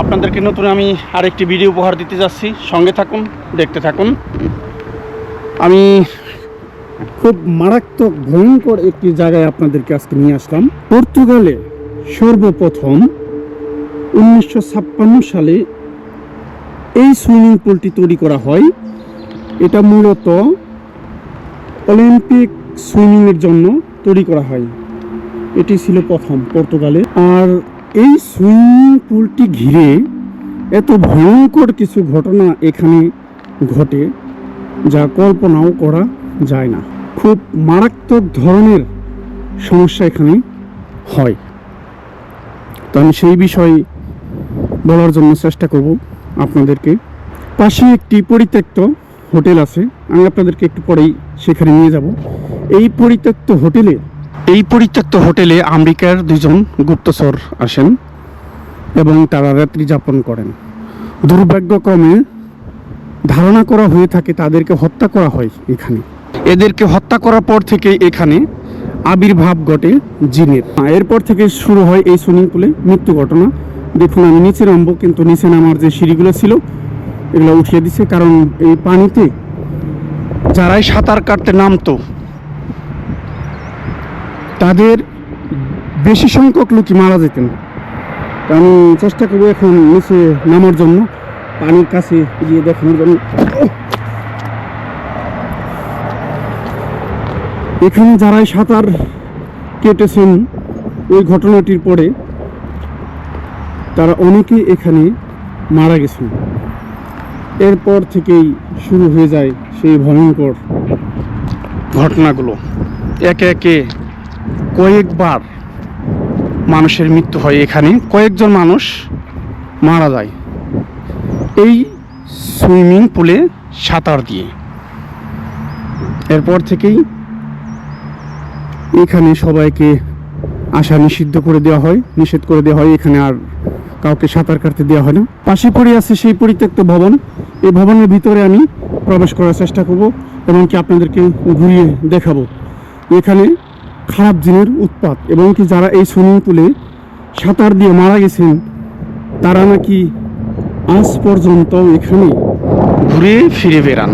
আপনাদেরকে নতুন আমি আরেকটি ভিডিও উপহার দিতে যাচ্ছি। সঙ্গে থাকুন, দেখতে থাকুন। আমি খুব মারাত্মক, ভয়ঙ্কর একটি জায়গায় আপনাদেরকে আজকে নিয়ে আসলাম। পর্তুগালে সর্বপ্রথম উনিশশো ছাপ্পান্ন সালে এই সুইমিং পুলটি তৈরি করা হয়। এটা মূলত অলিম্পিক সুইমিংয়ের জন্য তৈরি করা হয়। এটি ছিল প্রথম পর্তুগালে। আর এই সুইমিং পুলটি ঘিরে এত ভয়ঙ্কর কিছু ঘটনা এখানে ঘটে, যা কল্পনাও করা যায় না। খুব মারাত্মক ধরনের সমস্যা এখানে হয়। তো আমি সেই বিষয়ে বলার জন্য চেষ্টা করব আপনাদেরকে। পাশে একটি পরিত্যক্ত হোটেল আছে, আমি আপনাদেরকে একটু পরেই সেখানে নিয়ে যাব। এই পরিত্যক্ত হোটেলে এই পরিত্যক্ত হোটেলে আমেরিকার দুজন গুপ্তচর আসেন এবং তারা রাত্রি যাপন করেন। দুর্ভাগ্যক্রমে ধারণা করা হয়ে থাকে তাদেরকে হত্যা করা হয় এখানে। এদেরকে হত্যা করার পর থেকে এখানে আবির্ভাব ঘটে জিনের। এরপর থেকে শুরু হয় এই সুইমিং পুলে মৃত্যু ঘটনা। দেখুন, আমি নিচে নামবো, কিন্তু নিচে নামার যে সিঁড়িগুলো ছিল, এগুলো উঠিয়ে দিছে, কারণ এই পানিতে যারাই সাঁতার কাটতে নামতো তাদের বেশি সংখ্যক লোকই মারা যেতেন। আমি চেষ্টা করব এখন নিচে নামার জন্য পানির কাছে গিয়ে দেখানোর জন্য। এখানে যারাই সাঁতার কেটেছেন, ওই ঘটনাটির পরে তারা অনেকেই এখানে মারা গেছেন। এরপর থেকেই শুরু হয়ে যায় সেই ভয়ঙ্কর ঘটনাগুলো। একে একে কয়েকবার মানুষের মৃত্যু হয় এখানে। কয়েকজন মানুষ মারা যায়। এই সুইমিং পুলে সাঁতার দিয়ে। এরপর থেকেই এখানে সবাইকে আসা নিষিদ্ধ করে দেওয়া হয়, নিষেধ করে দেওয়া হয়। এখানে আর কাউকে সাঁতার কাটতে দেওয়া হয় না। পাশে পড়ে আছে সেই পরিত্যক্ত ভবন। এই ভবনের ভিতরে আমি প্রবেশ করার চেষ্টা করব এবং কি আপনাদেরকে ঘুরিয়ে দেখাবো। এখানে খারাপ জিনের উৎপাত এবং কি যারা এই সুইমিং পুলে সাঁতার দিয়ে মারা গেছেন, তারা নাকি আজ পর্যন্ত এখানে ঘুরে ফিরে বেড়ান।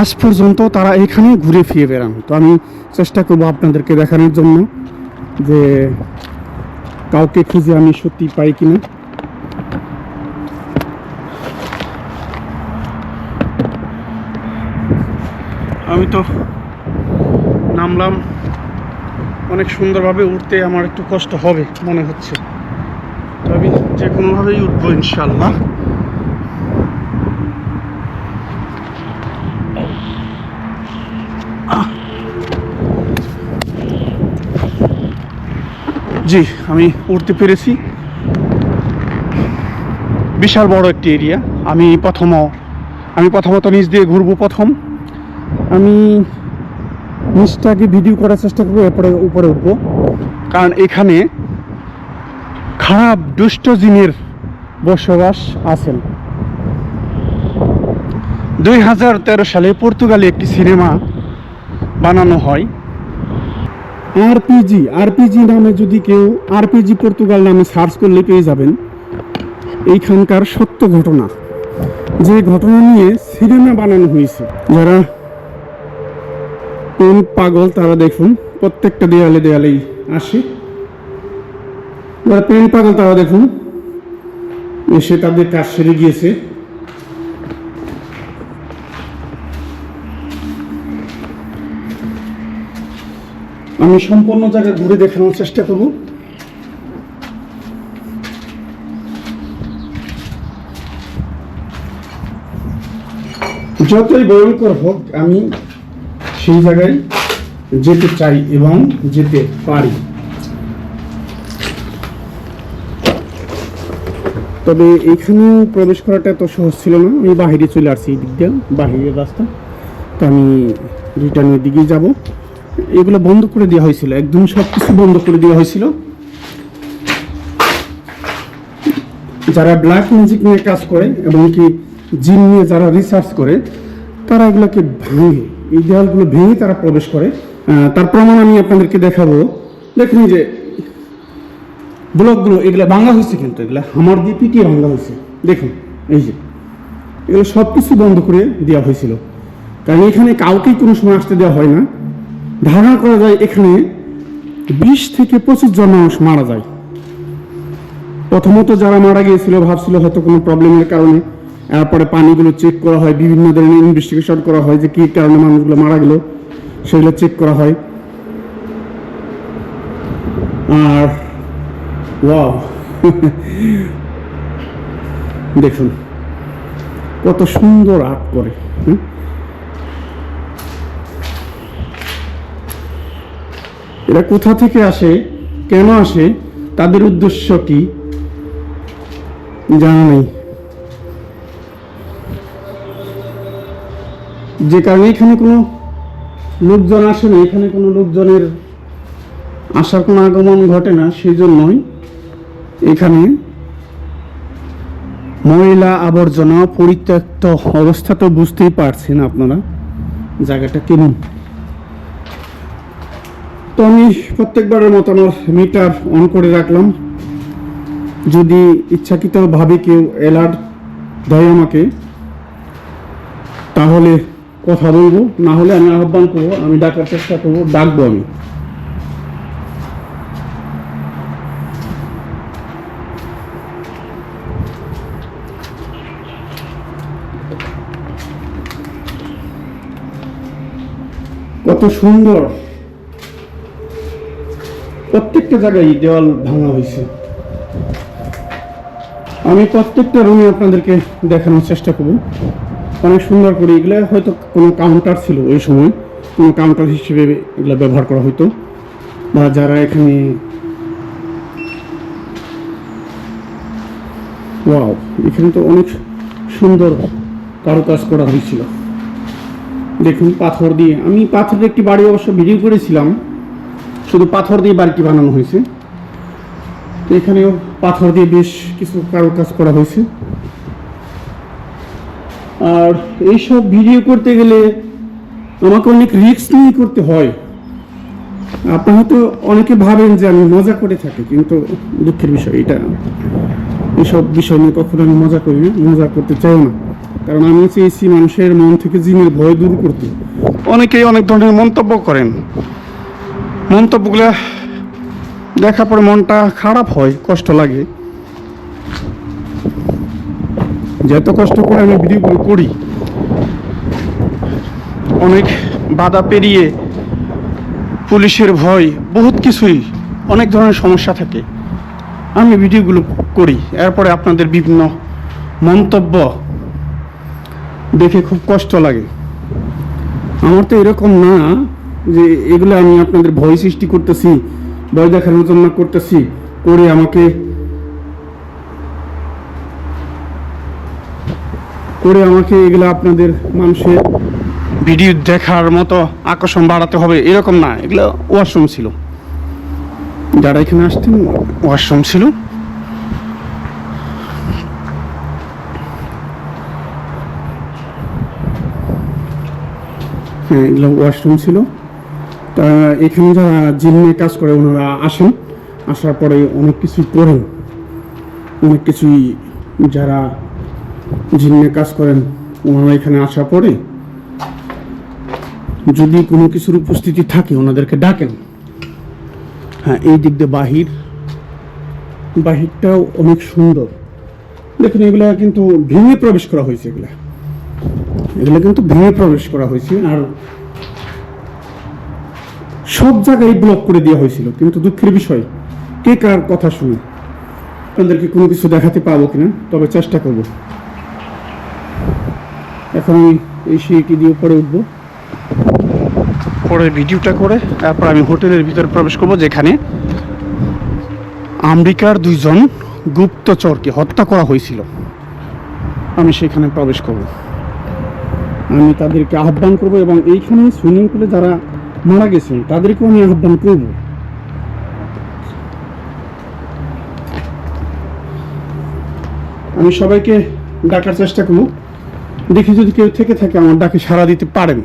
আজ পর্যন্ত তারা এখানে ঘুরে ফিরে বেড়ান। তো আমি চেষ্টা করব আপনাদেরকে দেখানোর জন্য যে কাউকে খুঁজে আমি সত্যি পাই কিনা আমি তো নামলাম অনেক সুন্দরভাবে উঠতে আমার একটু কষ্ট হবে, মনে হচ্ছে। আমি যে কোনোভাবেই উঠবো ইনশাল্লাহ জি, আমি উঠতে পেরেছি। বিশাল বড় একটি এরিয়া। আমি প্রথম, আমি প্রথমত নিচ দিয়ে ঘুরবো প্রথম। আমি নিচটাকে ভিডিও করার চেষ্টা করব, এরপরে উপরে উঠবো। কারণ এখানে খারাপ দুষ্ট জিনের বসবাস আছেন। দুই হাজার তেরো সালে পর্তুগালে একটি সিনেমা বানানো হয়। আরপিজি আরপিজি নামে যদি কেউ আরপিজি পর্তুগাল নামে সার্চ করলে পেয়ে যাবেন। এইখানকার সত্য ঘটনা। যে ঘটনা নিয়ে সিনেমা বানানো হয়েছে, যারা কোন পাগল তারা দেখুন? প্রত্যেকটা দেয়ালে দেয়ালেই আসে। যারা প্রেম পাগল তারা দেখুন? এসে তাদের কাজ সেরে গিয়েছে। আমি সম্পূর্ণ জায়গা ঘুরে দেখানোর চেষ্টা করব। যতই ভয়ঙ্কর হোক, আমি সেই জায়গায় যেতে চাই এবং যেতে পারি। তবে এখানে প্রবেশ করাটা এত সহজ ছিল না। আমি বাহিরে চলে আসছি এই দিক দিয়ে, বাহিরের রাস্তা। তো আমি রিটার্নের দিকেই যাব। এগুলো বন্ধ করে দেওয়া হয়েছিল, একদম সব কিছু বন্ধ করে দেওয়া হয়েছিল। যারা ব্ল্যাক ম্যাজিক নিয়ে কাজ করে এবং কি জিম নিয়ে যারা রিসার্চ করে, তারা এগুলোকে ভাঙে। এই দেওয়ালগুলো ভেঙে তারা প্রবেশ করে। তার প্রমাণ আমি আপনাদেরকে দেখাবো। দেখুন যে ব্লকগুলো, এগুলো ভাঙা হয়েছে কিন্তু, এগুলো হামার দিয়ে পিটিয়ে ভাঙা হয়েছে। দেখুন, এই যে, এগুলো সব কিছু বন্ধ করে দেওয়া হয়েছিল। কারণ এখানে কাউকেই কোনো সময় আসতে দেওয়া হয় না। ধারণা করা যায় এখানে বিশ থেকে পঁচিশ জন মানুষ মারা যায়। প্রথমত যারা মারা গিয়েছিল, ভাবছিল হয়তো কোনো প্রবলেমের কারণে। এরপরে পানিগুলো চেক করা হয়, বিভিন্ন ধরনের ইনভেস্টিগেশন করা হয় যে কী কারণে মানুষগুলো মারা গেল, সেগুলো চেক করা হয় আর দেখুন, কত সুন্দর আর্ট করে? এরা কোথা থেকে আসে, কেন আসে, তাদের উদ্দেশ্য কি, জানা নেই যে কারণে এখানে কোনো লোকজন আসে না, এখানে কোনো লোকজনের আসার কোনো আগমন ঘটে না সেই জন্যই এখানে ময়লা আবর্জনা পরিত্যক্ত অবস্থা তো বুঝতেই পারছেন আপনারা। জায়গাটা কেমন? তো আমি প্রত্যেকবারের মতো আমার মিটার অন করে রাখলাম। যদি ইচ্ছাকৃতভাবে কেউ অ্যালার্ট দেয় আমাকে, তাহলে কথা বলব, না হলে আমি আহ্বান করব, আমি ডাকার চেষ্টা করব, ডাকবো আমি। কত সুন্দর। প্রত্যেকটা জায়গায় দেওয়াল ভাঙা হয়েছে। আমি প্রত্যেকটা রুমে আপনাদেরকে দেখানোর চেষ্টা করব। অনেক সুন্দর করে এগুলো, হয়তো কোনো কাউন্টার ছিল ওই সময়, কোনো কাউন্টার হিসেবে এগুলো ব্যবহার করা হতো বা যারা এখানে ওয়াও এখানে তো অনেক সুন্দর কারুকাজ করা হয়েছিল। দেখুন, পাথর দিয়ে, আমি পাথরের একটি বাড়ি অবশ্য ভিডিও করেছিলাম, শুধু পাথর দিয়ে বাড়িটি বানানো হয়েছে। তো এখানেও পাথর দিয়ে বেশ কিছু কারুকাজ করা হয়েছে। আর এইসব ভিডিও করতে গেলে আমাকে অনেক রিস্ক নিয়ে করতে হয়। আপনি হয়তো অনেকে ভাবেন যে আমি মজা করে থাকি, কিন্তু দুঃখের বিষয় এটা। এসব বিষয় নিয়ে কখনো আমি মজা করি না, মজা করতে চাই না। কারণ আমি চেয়েছি মানুষের মন থেকে জিনের ভয় দূর করতে। অনেকেই অনেক ধরনের মন্তব্য করেন। মন্তব্যগুলো দেখার পরে মনটা খারাপ হয়, কষ্ট লাগে। যত কষ্ট করে আমি ভিডিওগুলো করি, অনেক বাধা পেরিয়ে পুলিশের ভয়, বহুত কিছুই, অনেক ধরনের সমস্যা থাকে। আমি ভিডিওগুলো করি, এরপরে আপনাদের বিভিন্ন মন্তব্য দেখে খুব কষ্ট লাগে। আমার তো এরকম না যে এগুলো আমি আপনাদের ভয় সৃষ্টি করতেছি, ভয় দেখানোর জন্য করতেছি, করে আমাকে করে আমাকে এগুলো আপনাদের মানুষের ভিডিও দেখার মতো আকর্ষণ বাড়াতে হবে, এরকম না, এগুলো ওয়াশরুম ছিল। যারা এখানে আসতেন, ওয়াশরুম ছিল। হ্যাঁ এগুলো ওয়াশরুম ছিল। তা এখানে যারা জিমে কাজ করে, ওনারা আসেন। আসার পরে অনেক কিছুই করেন অনেক কিছুই যারা জিমে কাজ করেন, ওনারা এখানে আসার পরে যদি কোনো কিছুর উপস্থিতি থাকে, ওনাদেরকে ডাকেন। হ্যাঁ এই দিক দিয়ে বাহির। বাহিরটাও অনেক সুন্দর। দেখুন, এগুলা কিন্তু ভেঙে প্রবেশ করা হয়েছে এগুলা। এগুলো কিন্তু ভেঙে প্রবেশ করা হয়েছে আর সব জায়গায় ব্লক করে দেওয়া হয়েছিল। কিন্তু দুঃখের বিষয়, কে কার কথা শুনে? আপনাদেরকে কোনো কিছু দেখাতে পারব কিনা? তবে চেষ্টা করব। এখন আমি এই সিঁড়িটি দিয়ে উপরে উঠবো। পরে ভিডিওটা করে তারপর আমি হোটেলের ভিতরে প্রবেশ করব, যেখানে আমেরিকার দুইজন গুপ্তচরকে হত্যা করা হয়েছিল। আমি সেখানে প্রবেশ করব। আমি তাদেরকে আহ্বান করব এবং এইখানে সুইমিং পুলে যারা মারা গেছেন তাদেরকেও আমি আহ্বান করব। আমি সবাইকে ডাকার চেষ্টা করব। দেখি যদি কেউ থেকে থাকে, আমার ডাকে সারা দিতে পারেন।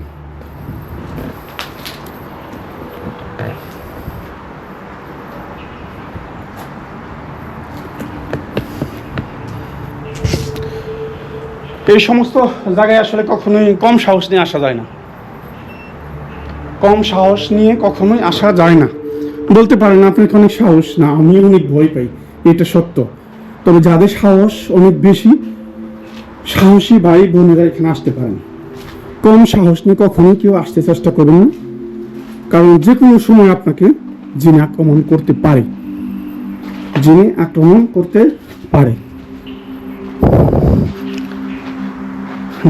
এই সমস্ত জায়গায় আসলে কখনোই কম সাহস নিয়ে আসা যায় না। কম সাহস নিয়ে কখনোই আসা যায় না। বলতে পারেন, আপনাকে অনেক সাহস না আমি অনেক ভয় পাই, এটা সত্য। তবে যাদের সাহস অনেক বেশি সাহসী ভাই বোনেরা এখানে আসতে পারেন। কম সাহস নিয়ে কখনোই কেউ আসতে চেষ্টা করবেন না। কারণ যে কোনো সময় আপনাকে জিনে আক্রমণ করতে পারে জিনে আক্রমণ করতে পারে।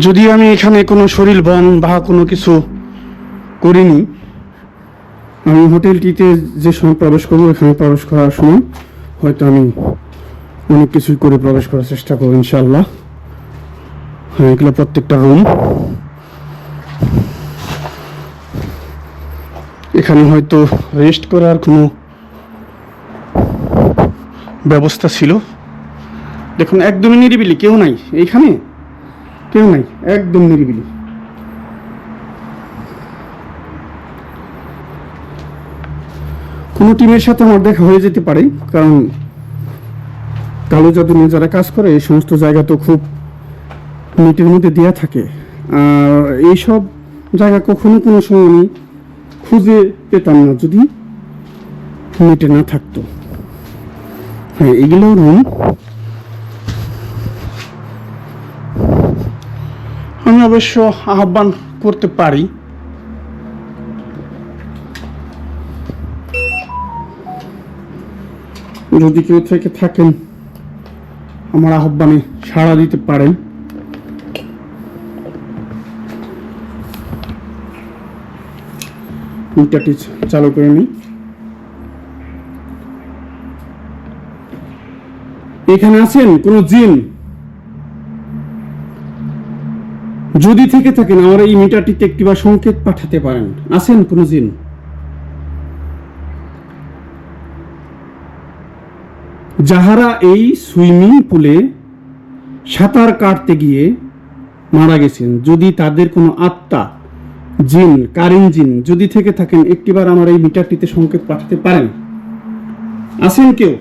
যদি আমি এখানে কোনো শরীর বন বা কোনো কিছু করিনি, আমি হোটেলটিতে যে সময় প্রবেশ করব এখানে প্রবেশ করার সময় হয়তো আমি অনেক কিছুই করে প্রবেশ করার চেষ্টা করব ইনশাল্লাহ এগুলো প্রত্যেকটা রুম এখানে হয়তো রেস্ট করার কোনো ব্যবস্থা ছিল। দেখুন, একদমই নিরিবিলি, কেউ নাই। এইখানে কেউ নাই, একদম নিরিবিলি। কোনো টিমের সাথে আমার দেখা হয়ে যেতে পারে, কারণ কালো জাদু নিয়ে যারা কাজ করে, এই সমস্ত জায়গা তো খুব নেটের মধ্যে দেওয়া থাকে। আর এইসব জায়গা কখনো কোনো সময় আমি খুঁজে পেতাম না যদি নেটে না থাকতো। হ্যাঁ এগুলো রুম আমি অবশ্য আহ্বান করতে পারি। যদি কেউ থেকে থাকেন, আমার আহ্বানে সাড়া দিতে পারেন। মিটারটি চালু করে নিই। এখানে আছেন কোন জিন? যদি থেকে থাকেন, আমার এই মিটারটিতে একটি বা সংকেত পাঠাতে পারেন। আছেন কোন জিন? যাহারা এই সুইমিং পুলে সাঁতার কাটতে গিয়ে মারা গেছেন, যদি তাদের কোনো আত্মা জিন, কারিন জিন, যদি থেকে থাকেন, একটিবার আমার এই মিটারটিতে সংকেত পাঠাতে পারেন। আছেন কেউ?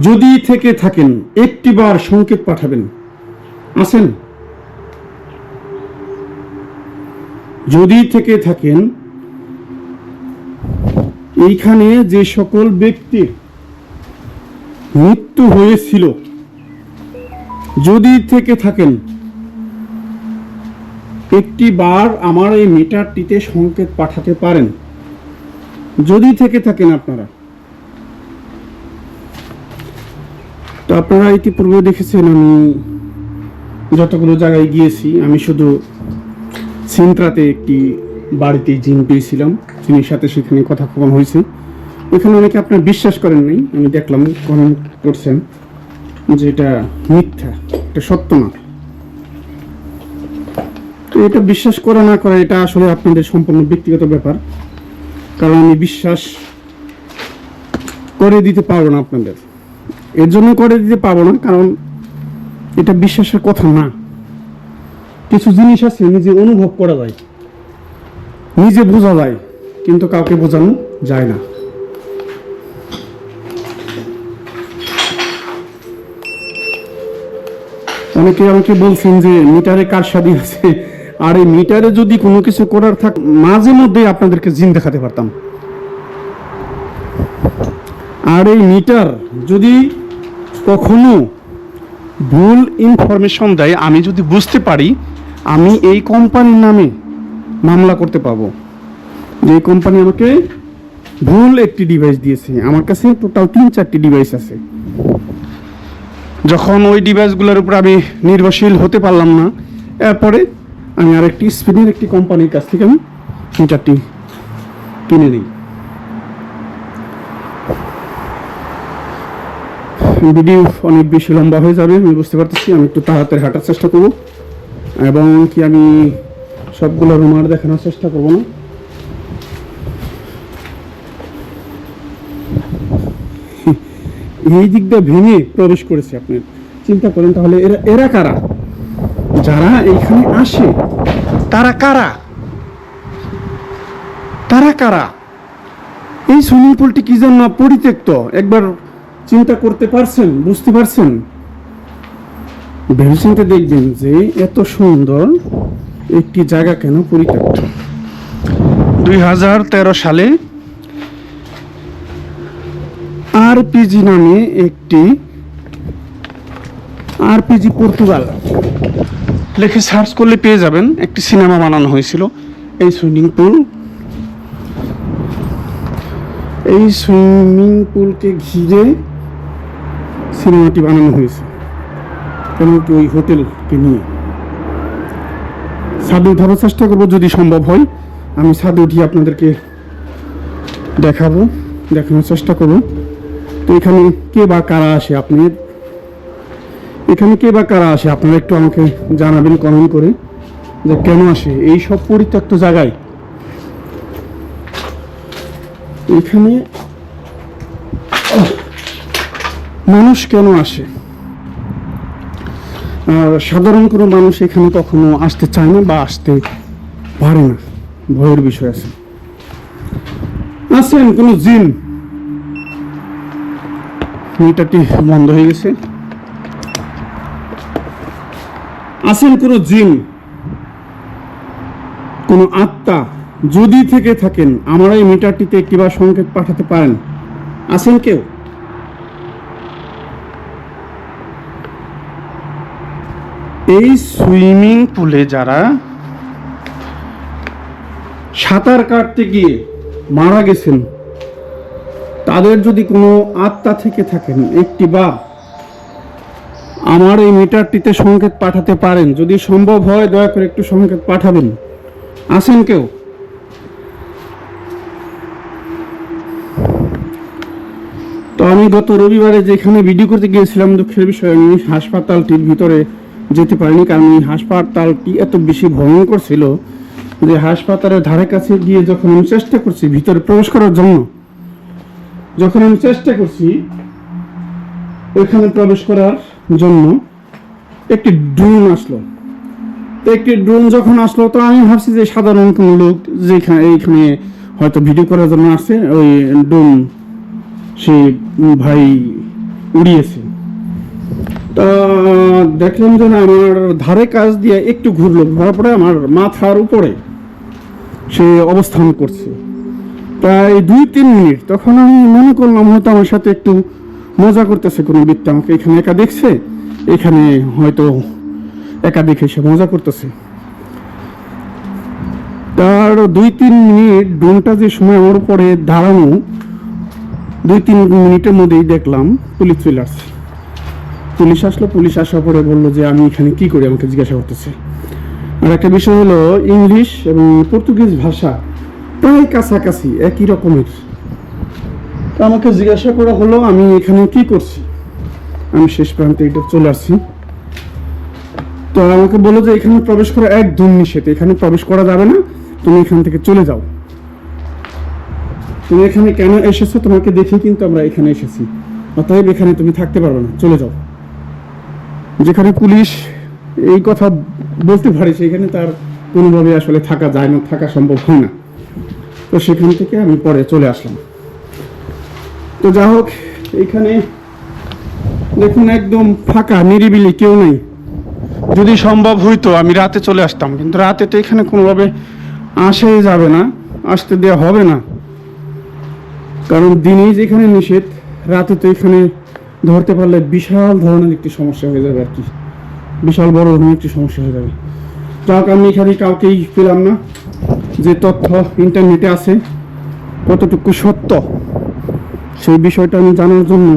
যদি থেকে থাকেন, একটিবার সংকেত পাঠাবেন। আছেন? যদি থেকে থাকেন, এইখানে যে সকল ব্যক্তির মৃত্যু হয়েছিল, যদি থেকে থাকেন একটি বার আমার এই মিটারটিতে সংকেত পাঠাতে পারেন। যদি থেকে থাকেন আপনারা। তো আপনারা ইতিপূর্বে দেখেছেন, আমি যতগুলো জায়গায় গিয়েছি, আমি শুধু সিন্ত্রাতে একটি বাড়িতে জিম পেয়েছিলাম। জিনের সাথে সেখানে কথা কখন হয়েছে। এখানে অনেকে আপনার বিশ্বাস করেন নাই, আমি দেখলাম, কমেন্ট করছেন যে এটা মিথ্যা, এটা সত্য না। এটা বিশ্বাস করা না করা, এটা আসলে আপনাদের সম্পূর্ণ ব্যক্তিগত ব্যাপার। কারণ আমি বিশ্বাস করে দিতে পারব না আপনাদের। এর জন্য করে দিতে পারব না, কারণ এটা বিশ্বাসের কথা না। কিছু জিনিস আছে, নিজে অনুভব করা যায়। নিজে বোঝা যায়, কিন্তু কাউকে বোঝানো যায় না। অনেকে আমাকে বলছেন যে মিটারে কার স্বাধীন আছে? আর এই মিটারে যদি কোনো কিছু করার থাক, মাঝে মধ্যে আপনাদেরকে জিন দেখাতে পারতাম। আর এই মিটার যদি কখনো ভুল ইনফরমেশন দেয়, আমি যদি বুঝতে পারি, আমি এই কোম্পানির নামে মামলা করতে পাবো। যে এই কোম্পানি আমাকে ভুল একটি ডিভাইস দিয়েছে। আমার কাছে টোটাল তিন চারটি ডিভাইস আছে। যখন ওই ডিভাইসগুলোর উপর আমি নির্ভরশীল হতে পারলাম না, এরপরে আমি আরেকটি স্পেনের একটি কোম্পানির কাছ থেকে আমি মিটারটি কিনে নিই। ভিডিও অনেক বেশি লম্বা হয়ে যাবে, আমি বুঝতে পারতেছি, আমি একটু তাড়াতাড়ি হাঁটার চেষ্টা করব। এবং কি আমি সবগুলো রুমার দেখানোর চেষ্টা করব না। এই দিকটা ভেঙে প্রবেশ করেছে আপনি চিন্তা করেন তাহলে এরা এরা কারা? যারা এইখানে আসে তারা কারা? তারা কারা? এই সুইমিং পুলটি কি জন্য পরিত্যক্ত? একবার চিন্তা করতে পারছেন? বুঝতে পারছেন? ভেবেচিন্তে দেখবেন যে এত সুন্দর একটি জায়গা কেন পরিত্যক্ত? দুই হাজার তেরো সালে আরপিজি নামে একটি আরপিজি পর্তুগাল লিখে সার্চ করলে পেয়ে যাবেন, একটি সিনেমা বানানো হয়েছিল, এই সুইমিং পুল। এই সুইমিং পুলকে ঘিরে সিনেমাটি বানানো হয়েছে এমনকি ওই হোটেলকে নিয়ে। ছাদে উঠাবার চেষ্টা করব যদি সম্ভব হয়, আমি ছাদে উঠিয়ে আপনাদেরকে দেখাবো, দেখানোর চেষ্টা করব। তো এখানে কে বা কারা আসে আপনি এখানে কে বা কারা আসে? আপনারা একটু আমাকে জানাবেন কমেন্ট করে, যে কেন আসে? এই সব পরিত্যক্ত জায়গায়। এখানে মানুষ কেন আসে? আর সাধারণ কোনো মানুষ এখানে কখনো আসতে চায় না বা আসতে পারে না। ভয়ের বিষয় আছে। আসেন, কোনো জিন। মিটারটি বন্ধ হয়ে গেছে। আসেন কোনো জিন, কোনো আত্মা যদি থেকে থাকেন, আমার এই মিটারটিতে একটিবার সংকেত পাঠাতে পারেন। আসেন কেউ? এই সুইমিং পুলে যারা সাঁতার কাটতে গিয়ে মারা গেছেন, তাদের যদি কোনো আত্মা থেকে থাকেন, একটি বা আমার এই মিটারটিতে সংকেত পাঠাতে পারেন। যদি সম্ভব হয়, দয়া করে একটু সংকেত পাঠাবেন। আসেন কেউ? তো আমি গত রবিবারে যেখানে ভিডিও করতে গিয়েছিলাম, দুঃখের বিষয়, আমি হাসপাতালটির ভিতরে যেতে পারিনি, কারণ এই হাসপাতালটি এত বেশি ভয়ঙ্কর ছিল যে হাসপাতালের ধারে কাছে গিয়ে যখন আমি চেষ্টা করছি ভিতরে প্রবেশ করার জন্য, যখন আমি চেষ্টা করছি ওইখানে প্রবেশ করার জন্য একটি ড্রোন আসলো। একটি ড্রোন যখন আসলো, তো আমি ভাবছি যে সাধারণ কোনো লোক যেখানে এইখানে হয়তো ভিডিও করার জন্য আসছে, ওই ড্রোন সে ভাই উড়িয়েছে। তা দেখলাম যে আমার ধারে কাজ দিয়ে একটু ঘুরলো, ঘোরার পরে আমার মাথার উপরে সে অবস্থান করছে। প্রায় দুই তিন মিনিট, তখন আমি মনে করলাম হয়তো আমার সাথে একটু মজা করতেছে কোনো ব্যক্তি আমাকে। এখানে একা দেখছে, এখানে হয়তো একা দেখে সে মজা করতেছে। তার দুই তিন মিনিট ড্রোনটা যে সময় আমার উপরে দাঁড়ানো, দুই তিন মিনিটের মধ্যেই দেখলাম পুলিশ চলে আসছে। পুলিশ আসলো, পুলিশ আসার পরে বলল যে আমি এখানে কি করি আমাকে জিজ্ঞাসা করতেছে। আর একটা বিষয় হলো ইংলিশ এবং পর্তুগিজ ভাষা প্রায় কাছাকাছি, একই রকমের। আমাকে জিজ্ঞাসা করা হলো, আমি এখানে কি করছি? আমি শেষ প্রান্তে এটা চলে আসছি। তো আমাকে বলল যে, এখানে প্রবেশ করা একদম নিষেধ, এখানে প্রবেশ করা যাবে না, তুমি এখান থেকে চলে যাও। তুমি এখানে কেন এসেছ? তোমাকে দেখে কিন্তু আমরা এখানে এসেছি। অতএব এখানে তুমি থাকতে পারবে না, চলে যাও। যেখানে পুলিশ এই কথা বলতে পারে, সেখানে তার কোনোভাবে আসলে থাকা যায় না, থাকা সম্ভব হয় না। তো সেখান থেকে আমি পরে চলে আসলাম। তো যা হোক, এখানে দেখুন একদম ফাঁকা, নিরিবিলি, কেউ নেই। যদি সম্ভব হইতো, আমি রাতে চলে আসতাম, কিন্তু রাতে তো এখানে কোনোভাবে আসাই যাবে না, আসতে দেওয়া হবে না। কারণ দিনেই যেখানে নিষেধ, রাতে তো এখানে ধরতে পারলে বিশাল ধরনের একটি সমস্যা হয়ে যাবে আর কি। বিশাল বড় ধরনের একটি সমস্যা হয়ে যাবে। যাক আমি এখানে কাউকেই পেলাম না, যে তথ্য ইন্টারনেটে আছে, কতটুকু সত্য। সেই বিষয়টা আমি জানার জন্য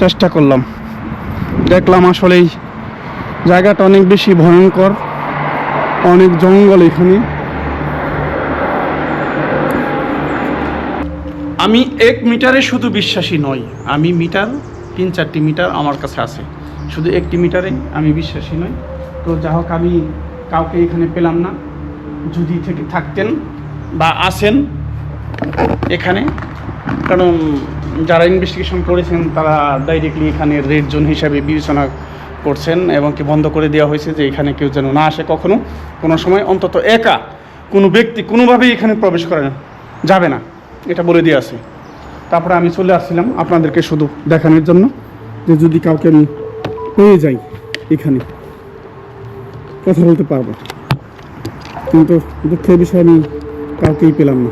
চেষ্টা করলাম। দেখলাম আসলেই জায়গাটা অনেক বেশি ভয়ঙ্কর, অনেক জঙ্গল এখানে। আমি এক মিটারে শুধু বিশ্বাসী নই, আমি মিটার, তিন চারটি মিটার আমার কাছে আছে। শুধু একটি মিটারে আমি বিশ্বাসী নই। তো যা হোক, আমি কাউকে এখানে পেলাম না। যদি থেকে থাকতেন বা আসেন এখানে, কারণ যারা ইনভেস্টিগেশন করেছেন, তারা ডাইরেক্টলি এখানে রেড জোন হিসাবে বিবেচনা করছেন এবং কি বন্ধ করে দেওয়া হয়েছে যে এখানে কেউ যেন না আসে কখনো। কোনো সময় অন্তত একা কোনো ব্যক্তি কোনোভাবেই এখানে প্রবেশ করে না যাবে না। এটা বলে দিয়ে আছে। তারপরে আমি চলে আসছিলাম আপনাদেরকে শুধু দেখানোর জন্য যে যদি কাউকে আমি পেয়ে যাই এখানে, কথা বলতে পারব। কিন্তু দুঃখের বিষয় আমি কাউকেই পেলাম না।